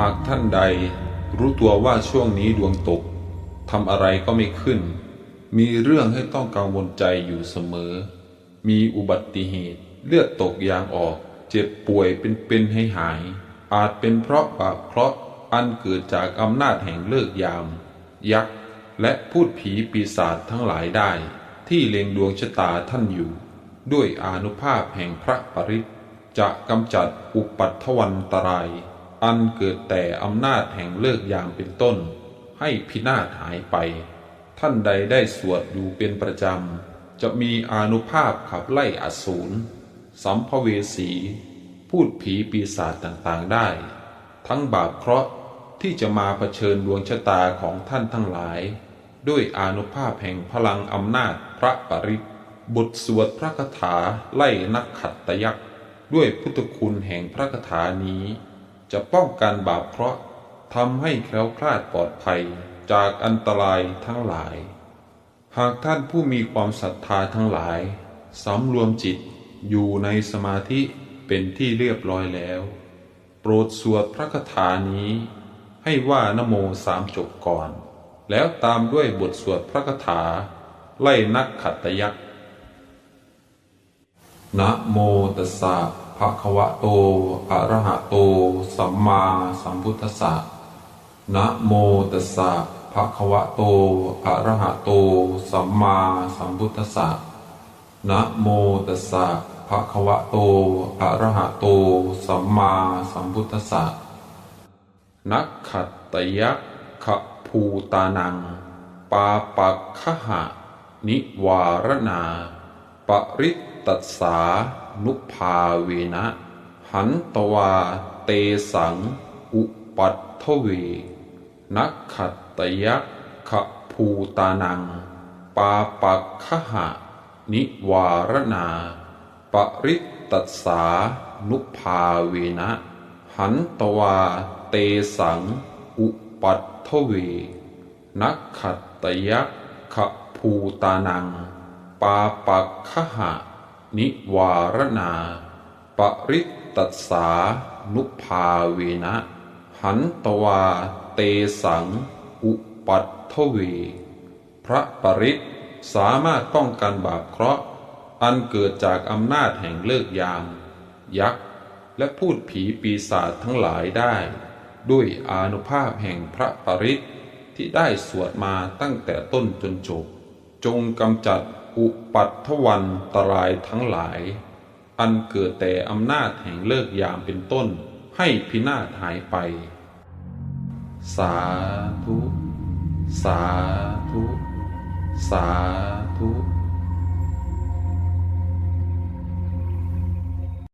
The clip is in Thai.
หากท่านใดรู้ตัวว่าช่วงนี้ดวงตกทำอะไรก็ไม่ขึ้น มีเรื่องให้ต้องกังวลใจอยู่เสมอ มีอุบัติเหตุเลือดตกยางออก เจ็บป่วยเป็นๆให้หาย อาจเป็นเพราะบาปเคราะห์อันเกิดจากอำนาจแห่งเลิกยาม ยักษ์และพูดผีปีศาจทั้งหลายได้ ที่เล็งดวงชะตาท่านอยู่ ด้วยอานุภาพแห่งพระปริตจะกำจัดอุปัตถวันตราย อันเกิดแต่อำนาจแห่งเลิกยามเป็นต้น ให้พินาศหายไป ท่านใดได้สวดอยู่เป็นประจำ จะมีอานุภาพขับไล่อสูรสัมภเวสี พูดผีปีศาจต่างๆได้ ทั้งบาปเคราะห์ที่จะมาเผชิญดวงชะตาของท่านทั้งหลาย ด้วยอานุภาพแห่งพลังอำนาจพระปริตบทสวดพระคาถาไล่นักขัตตยักษ์ด้วยพุทธคุณแห่งพระคาถานี้ จะป้องกันบาปเคราะห์ทำให้แคล้วคลาดปลอดภัยจากอันตรายทั้งหลาย หากท่านผู้มีความศรัทธาทั้งหลายสำรวมจิตอยู่ในสมาธิเป็นที่เรียบร้อยแล้ว โปรดสวดพระคาถานี้ ให้ว่านโมสามจบก่อน แล้วตามด้วยบทสวดพระคาถา ไล่นักขัตตยักษ์นะโมตัสสะ ภะคะวะโตอะระหะโต สัมมาสัมพุทธัสสะนะโมตัสสะภะคะวะโตอะระหะโต สัมมาสัมพุทธัสสะนะโมตัสสะภะคะวะโตอะระหะโต สัมมาสัมพุทธัสสะนักขัตตยักขภูตานัง ปาปักขหะ นิวารนาปริต ตัสสานุภาเวนะ หันตวาเตสัง อุปัตถเว นักขัตตยักขภูตานัง ปาปักขหะ นิวารนาปริตตัสสานุภาเวนะ หันตวาเตสัง อุปัตถเว นักขัตตยักขภูตานัง ปาปักขหะ นิวารนาปริตตสานุภาเวนะ หันตวาเตสัง อุปัตถเวพระปริตสามารถป้องกันบาปเคราะห์ อันเกิดจากอำนาจแห่งเลิกยาม ยักษ์ และพูดผีปีศาจทั้งหลายได้ ด้วยอานุภาพแห่งพระปริตที่ได้สวดมาตั้งแต่ต้นจนจบ จงกำจัด อุปัตถวันตรายทั้งหลาย อันเกิดแต่อำนาจแห่งเลิกยามเป็นต้นให้พินาศหายไป สาธุ สาธุ สาธุ